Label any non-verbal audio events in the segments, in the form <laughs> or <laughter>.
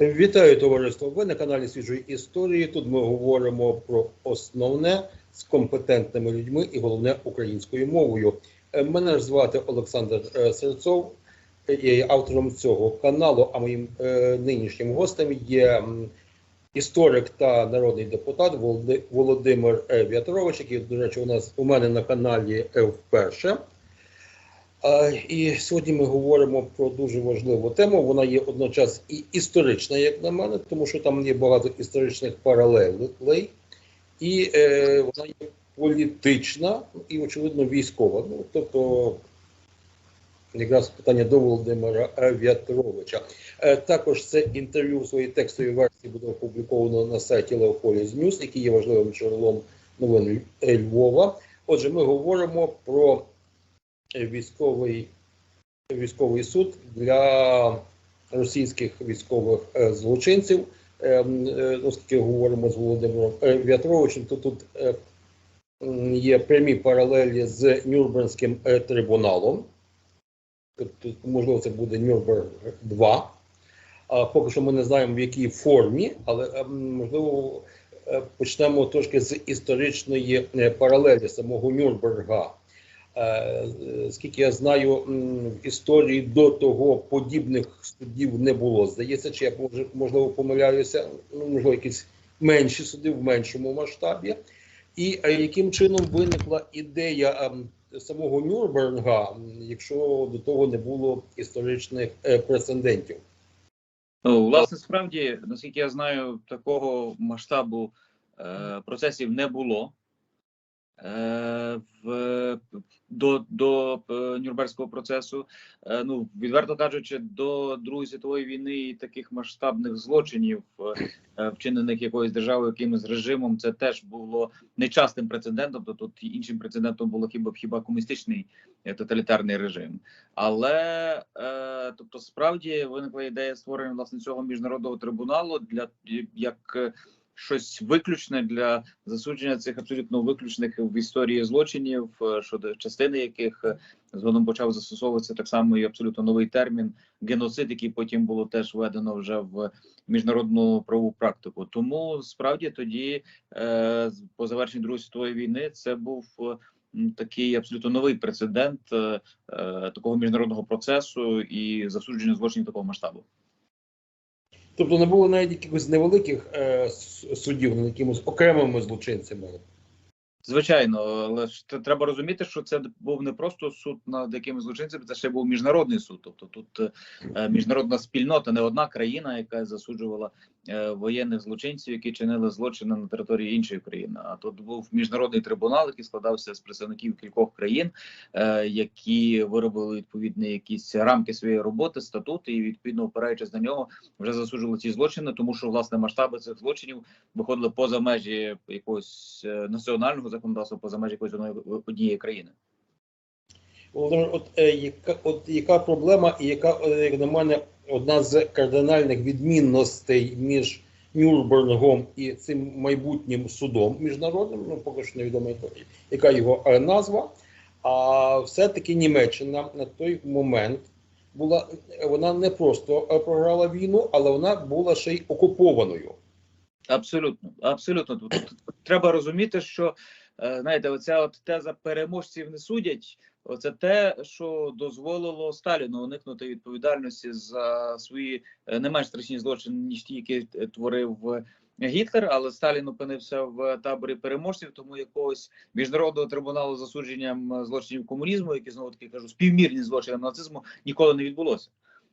Вітаю товариство. Ви на каналі Свіжої історії. Тут ми говоримо про основне з компетентними людьми і головне українською мовою. Е, Мене звати Олександр е, Серцов. Є автором цього каналу. А моїм е, нинішнім гостем є історик та народний депутат Володи- Володимир В'ятрович, який, до речі, у нас у мене на каналі вперше. І сьогодні ми говоримо про дуже важливу тему. Вона є одночас і історична, як на мене, тому що там є багато історичних паралелей, і е, вона є політична і, очевидно, військова. Ну, тобто, якраз питання до Володимира В'ятровича. Е, Також це інтерв'ю в своїй текстовій версії буде опубліковано на сайті Леополіс Ньюс, який є важливим джерелом новин Львова. Отже, ми говоримо про військовий, військовий суд для російських військових е, злочинців. Е, м, е, Оскільки говоримо з Володимиром е, В'ятровичем, то тут є прямі паралелі з Нюрнберзьким е, трибуналом. Тобто, можливо, це буде Нюрнберг 2. А поки що ми не знаємо, в якій формі, але е, можливо почнемо трошки з історичної паралелі самого Нюрнберга. Е, Скільки я знаю, в історії до того подібних судів не було. Здається, чи я можливо помиляюся, ну, можливо, якісь менші суди в меншому масштабі. І е, яким чином виникла ідея ем, самого Нюрнберга, якщо до того не було історичних е, прецедентів? Ну, власне, справді, наскільки я знаю, такого масштабу е, процесів не було. Е, в, до до е, Нюрнберзького процесу. Е, ну, відверто кажучи, до Другої світової війни і таких масштабних злочинів, вчинених якоюсь державою, якимось режимом, це теж було нечастим прецедентом. То тут іншим прецедентом було хіба хіба комуністичний тоталітарний режим. Але тобто, справді виникла ідея створення власне цього міжнародного трибуналу для як щось виключне для засудження цих абсолютно виключних в історії злочинів, е, щодо частини яких е, згодом почав застосовуватися так само і абсолютно новий термін геноцид, який потім було теж введено вже в міжнародну правову практику. Тому справді тоді, е, по завершенні Другої світової війни, це був. Такий абсолютно новий прецедент такого міжнародного процесу і засудження злочинів такого масштабу. Тобто не було навіть якихось невеликих е, судів над якимось окремими злочинцями. Звичайно, але ж треба розуміти, що це був не просто суд над якимись злочинцями, це ще був міжнародний суд. Тобто тут е, міжнародна спільнота, не одна країна, яка засуджувала воєнних злочинців, які чинили злочини на території іншої країни. А тут був міжнародний трибунал, який складався з представників кількох країн, е, які виробили відповідні якісь рамки своєї роботи, статути, і відповідно опираючись на нього, вже засуджували ці злочини, тому що власне масштаби цих злочинів виходили поза межі якогось е, національного законодавства, поза межі якоїсь однієї країни. Володимир, от, е, яка, от яка проблема, і яка, е, як на мене, одна з кардинальних відмінностей між Нюрнбергом і цим майбутнім судом міжнародним, ну поки що невідомо, яка- його е, назва. А все-таки Німеччина на той момент була вона не просто е, програла війну, але вона була ще й окупованою. Абсолютно, абсолютно. Тут, тут треба розуміти, що е, знаєте, оця от теза переможців не судять. Оце те, що дозволило Сталіну уникнути відповідальності за свої е, не менш страшні злочини, ніж ті, які е, творив е, Гітлер. Але Сталін опинився в таборі переможців, тому якогось міжнародного трибуналу засудженням злочинів комунізму, які знову таки кажу, співмірні злочини нацизму, ніколи не відбулося.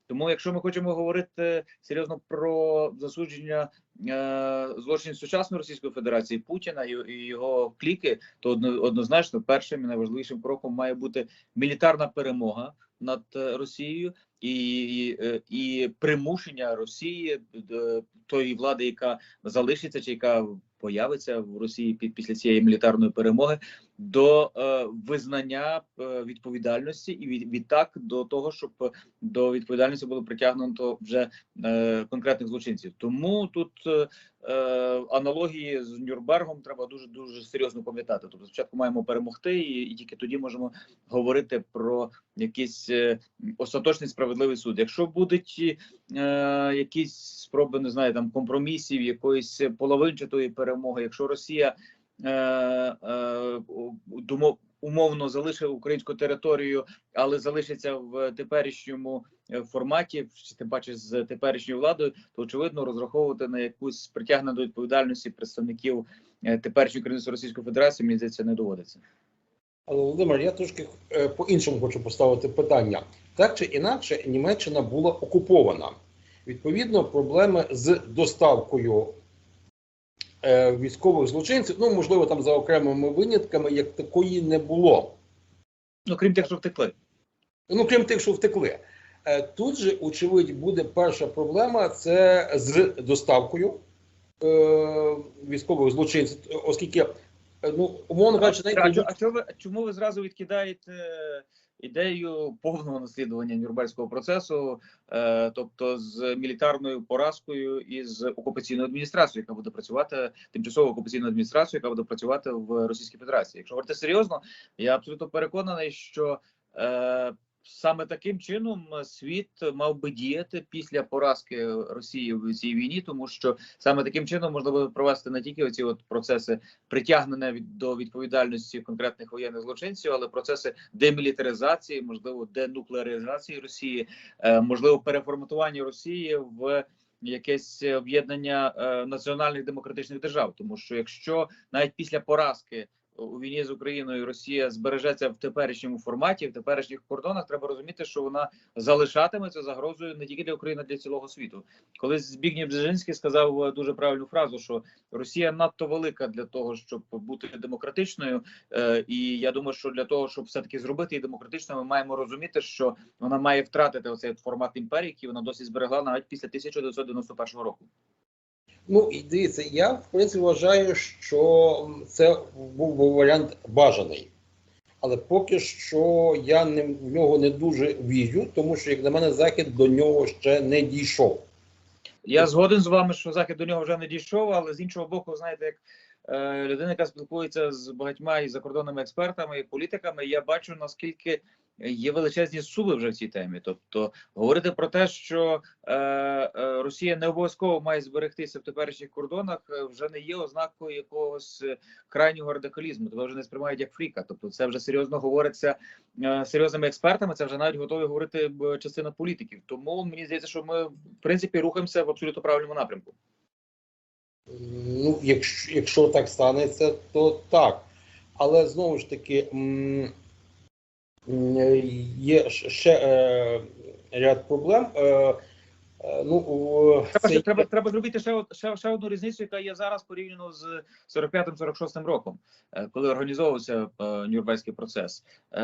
Тому, якщо ми хочемо говорити серйозно про засудження е, злочинів сучасної Російської Федерації Путіна і, і його кліки, то одно, однозначно першим і найважливішим кроком має бути мілітарна перемога над е, Росією і, і, е, і примушення Росії е, тої влади, яка залишиться чи яка появиться в Росії під після цієї мілітарної перемоги, до е, визнання е, відповідальності і від, відтак до того, щоб до відповідальності було притягнуто вже е, конкретних злочинців. Тому тут аналогії з Нюрнбергом треба дуже дуже серйозно пам'ятати. Тобто, спочатку маємо перемогти, і, і тільки тоді можемо говорити про якийсь остаточний справедливий суд. Якщо будуть якісь спроби, не знаю, там компромісів, якоїсь половинчатої перемоги, якщо Росія умовно залишить українську територію, але залишиться в теперішньому е, форматі, тим паче з теперішньою владою, то очевидно розраховувати на якусь притягнення до відповідальності представників е, теперішньої керівництва Російської Федерації, мені здається, не доводиться. Але Володимир, я трошки е, по-іншому хочу поставити питання. Так чи інакше, Німеччина була окупована. Відповідно, проблеми з доставкою е, військових злочинців, ну можливо, там за окремими винятками, як такої не було. Ну крім тих, що втекли. Ну, крім тих, що втекли. Е, Тут же, очевидь, буде перша проблема це з доставкою е, військових злочинців, оскільки, е, ну, умовно кажучи, А, навіть чо- а чого ви чому ви зразу відкидаєте ідею повного наслідування Нюрнберзького процесу, е, тобто з мілітарною поразкою і з окупаційною адміністрацією, яка буде працювати тимчасово окупаційною адміністрацією, яка буде працювати в Російській Федерації? Якщо говорити серйозно, я абсолютно переконаний, що е, саме таким чином світ мав би діяти після поразки Росії в цій війні, тому що саме таким чином можна буде провести не тільки оці от процеси притягнення від до відповідальності конкретних воєнних злочинців, але процеси демілітаризації, можливо, денуклеаризації Росії, е, можливо, переформатування Росії в якесь об'єднання е, національних демократичних держав, тому що якщо навіть після поразки у війні з Україною Росія збережеться в теперішньому форматі, в теперішніх кордонах, треба розуміти, що вона залишатиметься загрозою не тільки для України, а для цілого світу. Колись Збігнєв Бжезинський сказав е, дуже правильну фразу, що Росія надто велика для того, щоб бути демократичною. Е, і я думаю, що для того, щоб все таки зробити її демократичною, ми маємо розуміти, що вона має втратити оцей формат імперії, який вона досі зберегла навіть після 1991 року. Ну і дивіться, я в принципі вважаю, що це був би варіант бажаний. Але поки що я не, в нього не дуже вірю, тому що, як на мене, захід до нього ще не дійшов. Я згоден з вами, що захід до нього вже не дійшов, але з іншого боку, знаєте, як е, людина, яка спілкується з багатьма і закордонними експертами і політиками, я бачу наскільки є величезні суви вже в цій темі. Тобто говорити про те, що е, е, Росія не обов'язково має зберегтися в теперішніх кордонах, е, вже не є ознакою якогось е, крайнього радикалізму. Тебе вже не сприймають як фріка. Тобто, це вже серйозно говориться серйозними експертами. Це вже навіть готові говорити частина політиків. Тому мені здається, що ми в принципі рухаємося в абсолютно правильному напрямку. Ну, якщо, якщо так станеться, то так. Але знову ж таки м, є ще- е, ряд проблем. Е, е, ну, Треба, це треба, треба зробити ще, от- ще, ще одну різницю, яка є зараз порівняно з 45-46 роком, е, коли організовувався е, Нюрнберзький процес. Е,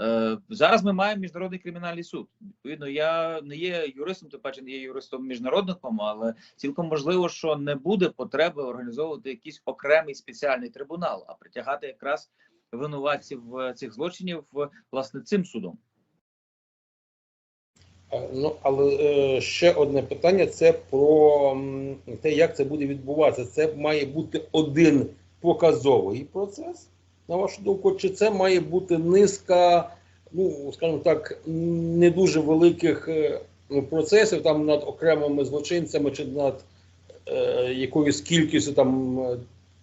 е, зараз ми маємо міжнародний кримінальний суд. Відповідно, я не є юристом, тим паче не є юристом міжнародником, але цілком можливо, що не буде потреби організовувати якийсь окремий спеціальний трибунал, а притягати якраз винуватців е, цих злочинів е, власне цим судом. Е, Ну, але ще одне питання: це про те, як це буде відбуватися. Це має бути один показовий процес, на вашу думку, чи це має бути низка, ну скажімо так, не дуже великих процесів там над окремими злочинцями чи над е, якоюсь кількістю там е,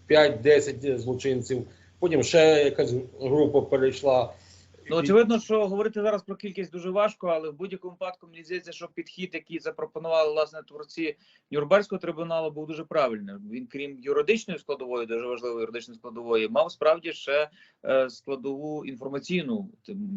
5-10 злочинців. Потім ще якась група перейшла. Ну, очевидно, що говорити зараз про кількість дуже важко, але в будь-якому випадку мені здається, що підхід, який запропонували власне творці Нюрнберзького трибуналу, був дуже правильним. Він, крім юридичної складової, дуже важливої юридичної складової, мав справді ще е, складову інформаційну,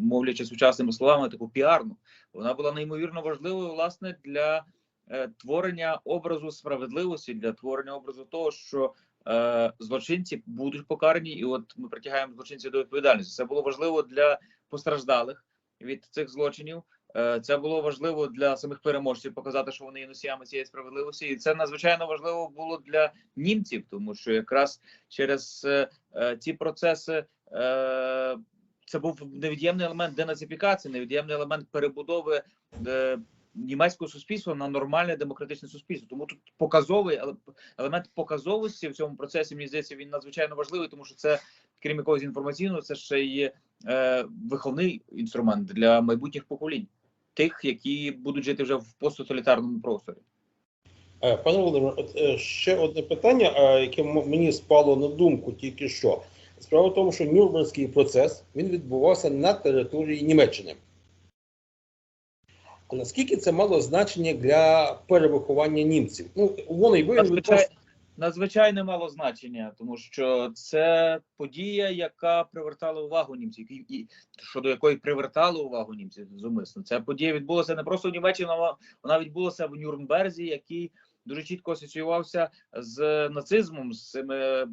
мовлячи сучасними словами, таку піарну. Вона була неймовірно важливою власне для е, творення образу справедливості, для творення образу того, що е, злочинці будуть покарані, і от ми притягаємо злочинців до відповідальності. Це було важливо для постраждалих від цих злочинів. Е, Це було важливо для самих переможців показати, що вони є носіями цієї справедливості, і це надзвичайно важливо було для німців, тому що якраз через е, е, ці процеси е, це був невід'ємний елемент денацифікації, невід'ємний елемент перебудови німецького суспільства на нормальне демократичне суспільство. Тому тут показовий еле- елемент показовості в цьому процесі мені здається він надзвичайно важливий, тому що це крім якогось інформаційного, це ще є е, виховний інструмент для майбутніх поколінь. тих, які будуть жити вже в посттоталітарному просторі. Е, Пане Володимир, от е, ще одне питання, е, яке мені спало на думку тільки що. Справа в тому, що Нюрнберзький процес він відбувався на території Німеччини. А наскільки це мало значення для перевиховання німців? Ну, вони виявили Надзвичай... Надзвичайно мало значення, тому що це подія, яка привертала увагу німців, і, і щодо якої привертала увагу німців зумисно. Ця подія відбулася не просто в Німеччині, вона відбулася в Нюрнберзі, який дуже чітко асоціювався з нацизмом, з цими е,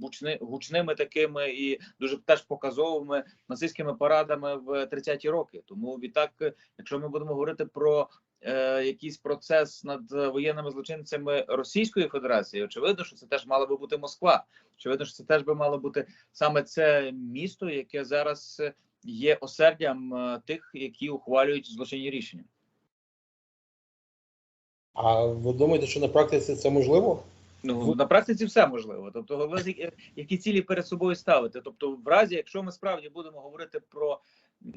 гучни, гучними такими і дуже теж показовими нацистськими парадами в 30-ті роки. Тому відтак, якщо ми будемо говорити про е, якийсь процес над воєнними злочинцями Російської Федерації, очевидно, що це теж мала би бути Москва. Очевидно, що це теж би мало бути саме це місто, яке зараз є осердям е, тих, які ухвалюють злочинні рішення. А ви думаєте, що на практиці це можливо? Ну на практиці все можливо. Тобто, головне, які- цілі перед собою ставити. Тобто, в разі, якщо ми справді будемо говорити про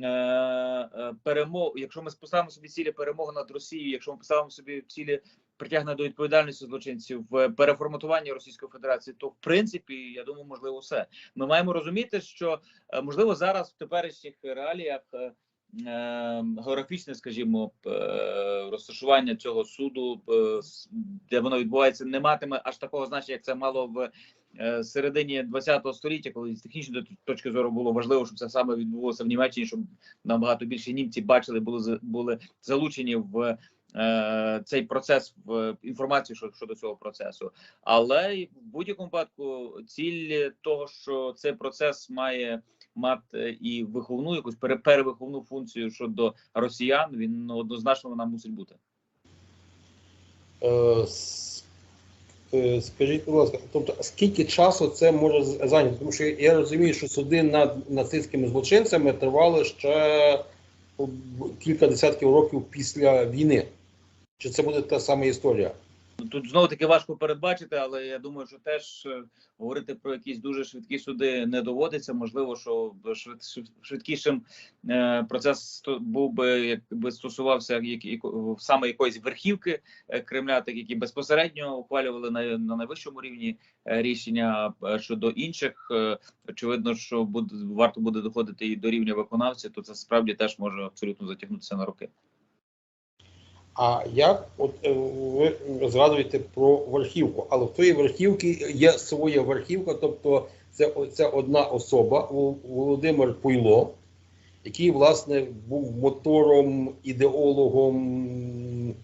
е, е, перемогу, якщо ми поставимо собі цілі перемоги над Росією, якщо ми поставимо собі цілі притягнення до відповідальності злочинців в переформатуванні Російської Федерації, то в принципі я думаю, можливо, все. Ми маємо розуміти, що е, можливо зараз в теперішніх реаліях. Е, е, Географічне, скажімо, е, розташування цього суду, е, де воно відбувається, не матиме аж такого значення, як це мало в середині середині ХХ століття, коли з технічної точки зору було важливо, щоб це саме відбулося в Німеччині, щоб набагато більше німці бачили, були були залучені в е, цей процес в інформацію щодо, цього процесу. Але в будь-якому випадку ціль того, що цей процес має мати і виховну якусь пере- перевиховну функцію щодо росіян, він однозначно вона мусить бути. Е, е, Скажіть, будь ласка, тобто скільки часу це може зайняти? Тому що я розумію, що суди над нацистськими злочинцями тривали ще кілька десятків років після війни. Чи це буде та сама історія? Ну, Тут знову таки важко передбачити, але я думаю, що теж е, говорити про якісь дуже швидкі суди не доводиться. Можливо, що швид, швид- швидкішим е, процес був би, якби стосувався як, яко- саме якоїсь верхівки е, Кремля, так які безпосередньо ухвалювали на, на найвищому рівні рішення щодо інших. Очевидно, що буде варто буде доходити і до рівня виконавця, то це справді теж може абсолютно затягнутися на роки. А як от е, ви згадуєте про верхівку, але в тої верхівки є своя верхівка, тобто це, це одна особа, Володимир Пуйло, який власне був мотором, ідеологом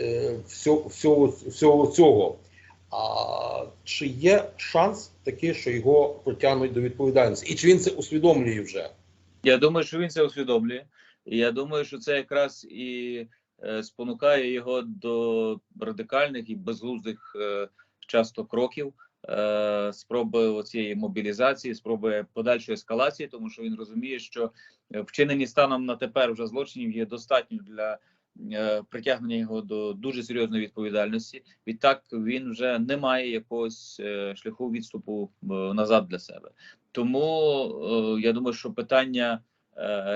е, всього, всього, цього. А чи є шанс такий, що його притягнуть до відповідальності? І чи він це усвідомлює вже? Я думаю, що він це усвідомлює. Я думаю, що це якраз і спонукає його до радикальних і безглуздих е, часто кроків, е, спроби цієї мобілізації, спроби подальшої ескалації, тому що він розуміє, що е, вчинені станом на тепер вже злочинів є достатньо для. е, Притягнення його до дуже серйозної відповідальності. Відтак він вже не має якогось е, шляху відступу е, назад для себе. Тому е, я думаю, що питання е,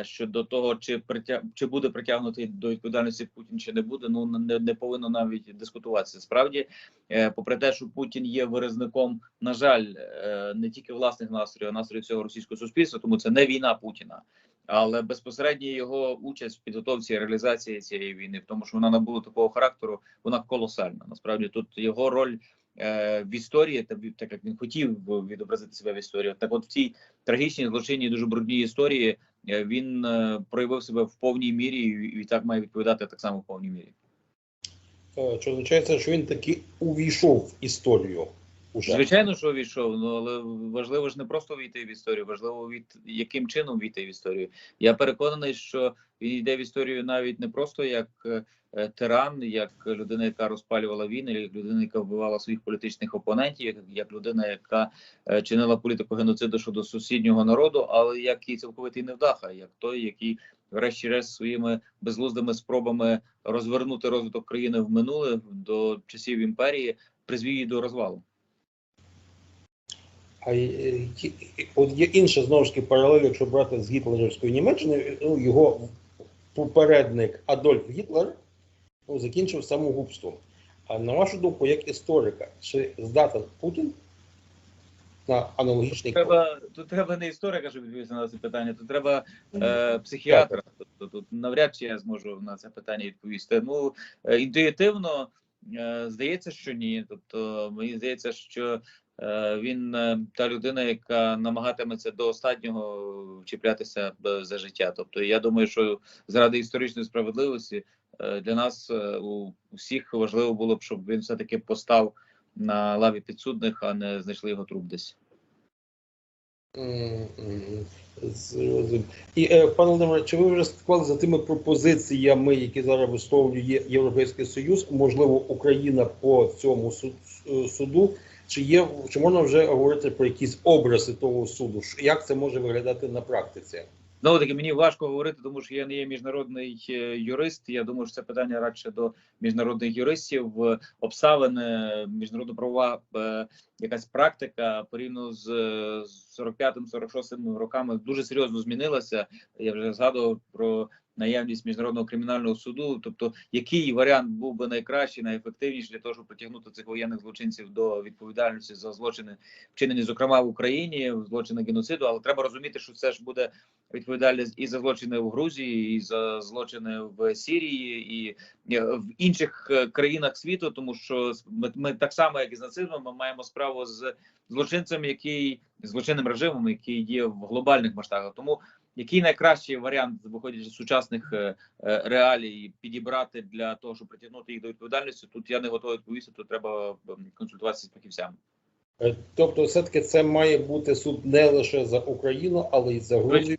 щодо того, чи притяг чи буде притягнутий до відповідальності Путін, чи не буде, ну не, не повинно навіть дискутуватися. Справді, е, попри те, що Путін є виразником, на жаль, е, не тільки власних настроїв, а настроїв цього російського суспільства, тому це не війна Путіна. Але безпосередньо його участь в підготовці і реалізації цієї війни, в тому, що вона набула такого характеру, вона колосальна. Насправді тут його роль е, в історії, так як він хотів відобразити себе в історії. Так, от в цій трагічній злочинній, дуже брудній історії е, він е, проявив себе в повній мірі і, так має відповідати так само в повній мірі. Е, Чи означається, що він таки увійшов в історію? Уже? Звичайно, що війшов, ну але важливо ж не просто війти в історію, важливо від яким чином війти в історію. Я переконаний, що він йде в історію навіть не просто як е, тиран, як людина, яка розпалювала війни, як людина, яка вбивала своїх політичних опонентів, як, як людина, яка е, чинила політику геноциду щодо сусіднього народу, але як і цілковитий невдаха, як той, який врешті-решт своїми безглуздими спробами розвернути розвиток країни в минуле до часів імперії, призвів її до розвалу. А е, от є інша знову ж таки паралель, якщо брати з гітлерівською Німеччиною, ну, його попередник Адольф Гітлер ну, закінчив самогубством. А на вашу думку, як історика, чи здатен Путін на аналогічний? Треба тут треба не історика, щоб відповісти на це питання. Тут треба е, психіатра. Тобто тут навряд чи я зможу на це питання відповісти. Ну е, інтуїтивно е, здається, що ні. Тобто мені здається, що він е, та людина, яка намагатиметься до останнього чіплятися е, за життя. Тобто, я думаю, що заради історичної справедливості е, для нас е, у всіх важливо було б, щоб він все таки постав на лаві підсудних, а не знайшли його труп десь. І е, пане Володимире, чи ви вже слідкували за тими пропозиціями, які зараз висловлює Європейський Союз? Можливо, Україна по цьому су- е, суду? Чи є чи можна вже говорити про якісь образи того суду? Як це може виглядати на практиці? Знову таки мені важко говорити, тому що я не є міжнародний е, юрист. Я думаю, що це питання радше до міжнародних юристів. Е, Обставини, міжнародно-правова е, якась практика порівняно з е, з 45-46 роками дуже серйозно змінилася. Я вже згадував про наявність міжнародного кримінального суду. Тобто, який варіант був би найкращий, найефективніший для того, щоб притягнути цих воєнних злочинців до відповідальності за злочини, вчинені, зокрема в Україні, злочини геноциду. Але треба розуміти, що це ж буде відповідальність і за злочини в Грузії, і за злочини в Сірії, і е, в інших е, країнах світу, тому що ми, ми так само, як і з нацизмом, ми маємо справу з злочинцем, який злочинним режимом, який діє в глобальних масштабах. Тому який найкращий варіант, виходячи з сучасних е, е, реалій, підібрати для того, щоб притягнути їх до відповідальності? Тут я не готовий відповісти. Тут треба консультуватися з фахівцями. Е, Тобто, все-таки це має бути суд не лише за Україну, але й за Грузію.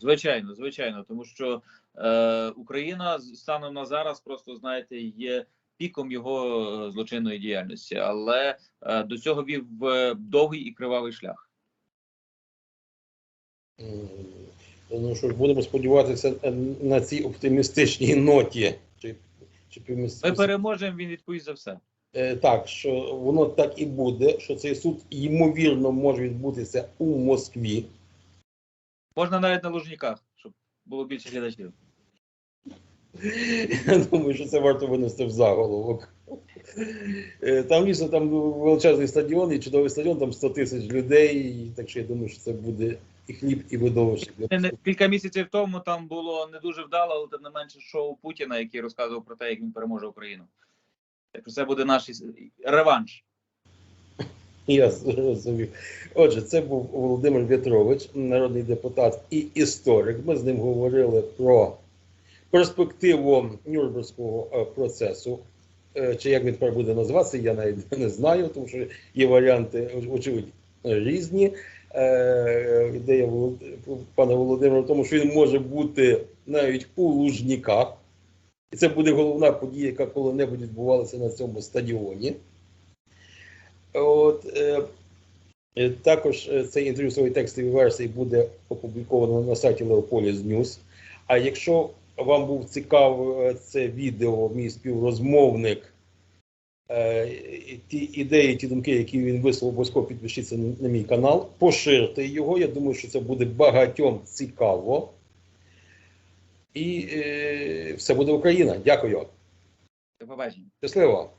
Звичайно, звичайно, тому що е, Україна станом на зараз просто знаєте є піком його злочинної діяльності, але е, до цього вів довгий і кривавий шлях. Ну що ж, будемо сподіватися е, на цій оптимістичній ноті. Чи, чи Ми переможемо. Він відповість за все. Е, Так, що воно так і буде, що цей суд ймовірно може відбутися у Москві. Можна навіть на лужниках, щоб було більше глядачів. <laughs> Я думаю, що це варто винести в заголовок. Е, Там дійсно там величезний стадіон і чудовий стадіон, там 100 тисяч людей. Так що я думаю, що це буде і хліб, і видовище. Кілька місяців тому там було не дуже вдало, але тим не менше шоу Путіна, який розказував про те, як він переможе Україну. Так що це буде наш реванш. <laughs> Я зрозумів. Отже, це був Володимир В'ятрович, народний депутат і історик. Ми з ним говорили про перспективу Нюрнберзького е, процесу. Е, Чи як він тепер буде називатися, я навіть <laughs> не знаю, тому що є варіанти, очевидь, різні. Е, Ідея пана Володимира в тому, що він може бути навіть у Лужніках. І це буде головна подія, яка коли-небудь відбувалася на цьому стадіоні. От, е, е, також е, це інтерв'ю своїй текстовій версії буде опубліковано на сайті Leopolis News. А якщо вам був цікаве це відео, мій співрозмовник, е, ті ідеї, ті думки, які він висловив, обов'язково підпишіться на, на мій канал, поширте його. Я думаю, що це буде багатьом цікаво. І е, все буде Україна. Дякую. До побачення. Щасливо!